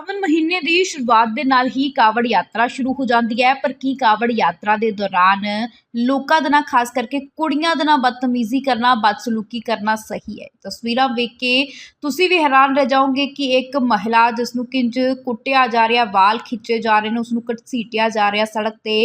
ਸਾਵਨ ਮਹੀਨੇ ਦੀ ਸ਼ੁਰੂਆਤ ਦੇ ਨਾਲ ਹੀ ਕਾਵੜ ਯਾਤਰਾ ਸ਼ੁਰੂ ਹੋ ਜਾਂਦੀ ਹੈ, ਪਰ ਕੀ ਕਾਵੜ ਯਾਤਰਾ ਦੇ ਦੌਰਾਨ ਲੋਕਾਂ ਦੇ ਨਾਲ ਖਾਸ ਕਰਕੇ ਕੁੜੀਆਂ ਦੇ ਨਾਲ ਬਦਤਮੀਜ਼ੀ ਕਰਨਾ, ਬਦਸਲੂਕੀ ਕਰਨਾ ਸਹੀ ਹੈ? ਤਸਵੀਰਾਂ ਵੇਖ ਕੇ ਤੁਸੀਂ ਵੀ ਹੈਰਾਨ ਰਹਿ ਜਾਓਗੇ ਕਿ ਇੱਕ ਮਹਿਲਾ ਜਿਸ ਨੂੰ ਕਿੰਜ ਕੁੱਟਿਆ ਜਾ ਰਿਹਾ, ਵਾਲ ਖਿੱਚੇ ਜਾ ਰਹੇ ਨੇ ਉਸ ਨੂੰ ਘਸੀਟਿਆ ਜਾ ਰਿਹਾ ਸੜਕ ਤੇ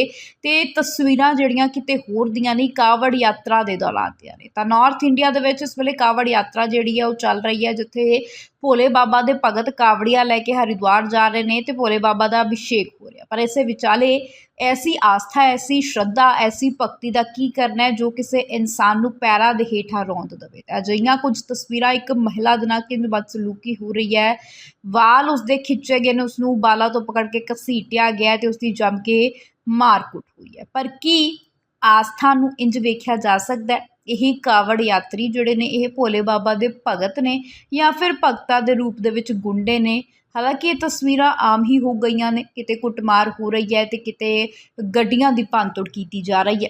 ਤੇ ਤਸਵੀਰਾਂ ਜਿਹੜੀਆਂ ਕਿਤੇ ਹੋਰ ਦੀਆਂ ਨਹੀਂ ਕਾਵੜ ਯਾਤਰਾ ਦੇ ਦੌਰਾਨ ਦੀਆਂ ਨੇ। ਤਾਂ ਨਾਰਥ ਇੰਡੀਆ ਦੇ ਵਿੱਚ ਇਸ ਵੇਲੇ ਕਾਵੜ ਯਾਤਰਾ ਜਿਹੜੀ ਹੈ ਉਹ ਚੱਲ ਰਹੀ ਹੈ, ਜਿੱਥੇ ਭੋਲੇ ਬਾਬਾ ਦੇ ਭਗਤ ਕਾਵੜੀਆਂ ਲੈ ਕੇ ਹਰਿਦੁਆਰ ਜਾ ਰਹੇ ਨੇ ਤੇ ਭੋਲੇ ਬਾਬਾ ਦਾ ਅਭਿਸ਼ੇਕ ਹੋ ਰਿਹਾ। ਪਰ ਇਸੇ ਵਿਚਾਲੇ ਐਸੀ ਆਸਥਾ, ਐਸੀ ਸ਼ਰਧਾ, ਐਸੀ ਭਗਤੀ ਦਾ ਕੀ ਕਰਨਾ ਹੈ ਜੋ ਕਿਸੇ ਇਨਸਾਨ ਨੂੰ ਪੈਰਾਂ ਦੇ ਹੇਠਾਂ ਰੌਂਦ ਦੇਵੇ। ਤਾਂ ਅਜਿਹੀਆਂ ਕੁਝ ਤਸਵੀਰਾਂ ਇੱਕ ਮਹਿਲਾ ਦੇ ਨਾਲ ਕਿੰਝ ਬਦਸਲੂਕੀ ਹੋ ਰਹੀ ਹੈ। ਵਾਲ ਉਸਦੇ ਖਿੱਚੇ ਗਏ ਨੇ ਉਸ ਨੂੰ ਬਾਲਾਂ ਤੋਂ ਪਕੜ ਕੇ ਘਸੀਟਿਆ ਗਿਆ ਤੇ ਉਸ ਦੀ ਜੰਮ ਕੇ ਮਾਰ ਕੁੱਟ ਹੋਈ ਹੈ। ਪਰ ਕੀ ਆਸਥਾ ਨੂੰ ਇੰਜ ਵੇਖਿਆ ਜਾ ਸਕਦਾ ਹੈ ਇਹ ਕਾਵੜ ਯਾਤਰੀ ਜਿਹੜੇ ਨੇ ਇਹ ਭੋਲੇ ਬਾਬਾ ਦੇ ਭਗਤ ਨੇ ਜਾਂ ਫਿਰ ਭਗਤਾਂ ਦੇ ਰੂਪ ਦੇ ਵਿੱਚ ਗੁੰਡੇ ਨੇ ਹਾਲਾਂਕਿ ਇਹ ਤਸਵੀਰਾਂ ਆਮ ਹੀ ਹੋ ਗਈਆਂ ਨੇ ਕਿਤੇ ਕੁੱਟਮਾਰ ਹੋ ਰਹੀ ਹੈ ਤੇ ਕਿਤੇ ਗੱਡੀਆਂ ਦੀ ਭੰਨਤੋੜ ਕੀਤੀ ਜਾ ਰਹੀ ਹੈ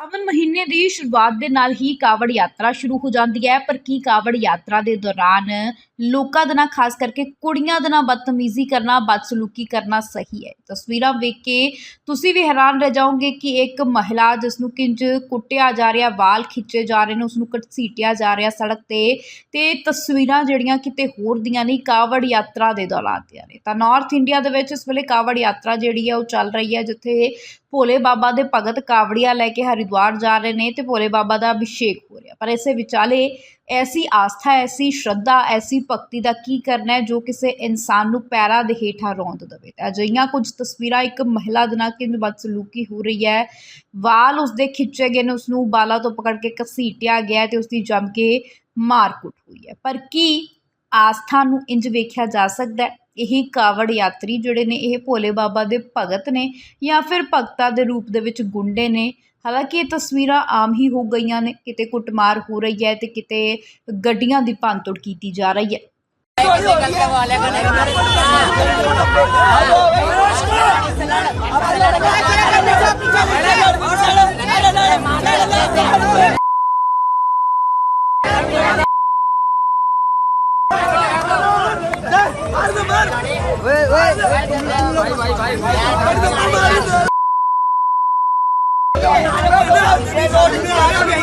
ਸਾਵਨ ਮਹੀਨੇ ਦੀ ਸ਼ੁਰੂਆਤ ਦੇ ਨਾਲ ਹੀ ਕਾਵੜ ਯਾਤਰਾ ਸ਼ੁਰੂ ਹੋ ਜਾਂਦੀ ਹੈ। ਪਰ ਕੀ ਕਾਵੜ ਯਾਤਰਾ ਦੇ ਦੌਰਾਨ ਲੋਕਾਂ ਦੇ ਨਾਲ, ਖਾਸ ਕਰਕੇ ਕੁੜੀਆਂ ਦੇ ਨਾਲ ਬਦਤਮੀਜ਼ੀ ਕਰਨਾ, ਬਦਸਲੂਕੀ ਕਰਨਾ ਸਹੀ ਹੈ? ਤਸਵੀਰਾਂ ਵੇਖ ਕੇ ਤੁਸੀਂ ਵੀ ਹੈਰਾਨ ਰਹਿ ਜਾਓਗੇ ਕਿ ਇੱਕ ਮਹਿਲਾ ਜਿਸ ਨੂੰ ਕਿੰਜ ਕੁੱਟਿਆ ਜਾ ਰਿਹਾ, ਵਾਲ ਖਿੱਚੇ ਜਾ ਰਹੇ ਨੇ ਉਸ ਨੂੰ ਘਸੀਟਿਆ ਜਾ ਰਿਹਾ ਸੜਕ ਤੇ ਤੇ ਤਸਵੀਰਾਂ ਜਿਹੜੀਆਂ ਕਿਤੇ ਹੋਰ ਦੀਆਂ ਨਹੀਂ ਕਾਵੜ ਯਾਤਰਾ ਦੇ ਦੌਰਾਨ ਦੀਆਂ ਨੇ। ਤਾਂ ਨਾਰਥ ਇੰਡੀਆ ਦੇ ਵਿੱਚ ਇਸ ਵੇਲੇ ਕਾਵੜ ਯਾਤਰਾ ਜਿਹੜੀ ਹੈ ਉਹ ਚੱਲ ਰਹੀ ਹੈ, ਜਿੱਥੇ ਭੋਲੇ ਬਾਬਾ ਦੇ ਭਗਤ ਕਾਵੜੀਆਂ ਲੈ ਕੇ ਹਰਿਦੁਆਰ ਜਾ ਰਹੇ ਨੇ ਤੇ ਭੋਲੇ ਬਾਬਾ ਦਾ ਅਭਿਸ਼ੇਕ ਹੋ ਰਿਹਾ। ਪਰ ਇਸੇ ਵਿਚਾਲੇ ਐਸੀ ਆਸਥਾ, ਐਸੀ ਸ਼ਰਧਾ, ਐਸੀ ਭਗਤੀ ਦਾ ਕੀ ਕਰਨਾ ਹੈ ਜੋ ਕਿਸੇ ਇਨਸਾਨ ਨੂੰ ਪੈਰਾਂ ਦੇ ਹੇਠਾਂ ਰੌਂਦ ਦੇਵੇ? ਤਾਂ ਅਜਿਹੀਆਂ ਕੁਝ ਤਸਵੀਰਾਂ ਇੱਕ ਮਹਿਲਾ ਦੇ ਨਾਲ ਕਿੰਝ ਬਦਸਲੂਕੀ ਹੋ ਰਹੀ ਹੈ। ਵਾਲ ਉਸਦੇ ਖਿੱਚੇ ਗਏ ਨੇ ਉਸ ਨੂੰ ਬਾਲਾਂ ਤੋਂ ਪਕੜ ਕੇ ਘਸੀਟਿਆ ਗਿਆ ਹੈ ਤੇ ਉਸ ਦੀ ਜੰਮ ਕੇ ਮਾਰ ਕੁੱਟ ਹੋਈ ਹੈ। ਪਰ ਕੀ ਆਸਥਾ ਨੂੰ ਇੰਜ ਵੇਖਿਆ ਜਾ ਸਕਦਾ ਹੈ? ਇਹ ਕਾਵੜ ਯਾਤਰੀ ਜਿਹੜੇ ਨੇ, ਇਹ ਭੋਲੇ ਬਾਬਾ ਦੇ ਭਗਤ ਨੇ ਜਾਂ ਫਿਰ ਭਗਤਾਂ ਦੇ ਰੂਪ ਦੇ ਵਿੱਚ ਗੁੰਡੇ ਨੇ। ਹਾਲਾਂਕਿ ਇਹ ਤਸਵੀਰਾਂ ਆਮ ਹੀ ਹੋ ਗਈਆਂ ਨੇ, ਕਿਤੇ ਕੁੱਟਮਾਰ ਹੋ ਰਹੀ ਹੈ ਤੇ ਕਿਤੇ ਗੱਡੀਆਂ ਦੀ ਭੰਨਤੋੜ ਕੀਤੀ ਜਾ ਰਹੀ ਹੈ।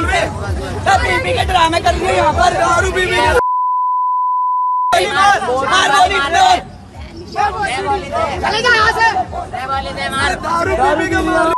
बीबी के ड्रामे कर रही है यहाँ पर दारू बीबी मार गोली मार चले जा यहाँ से दारू बीबी के मार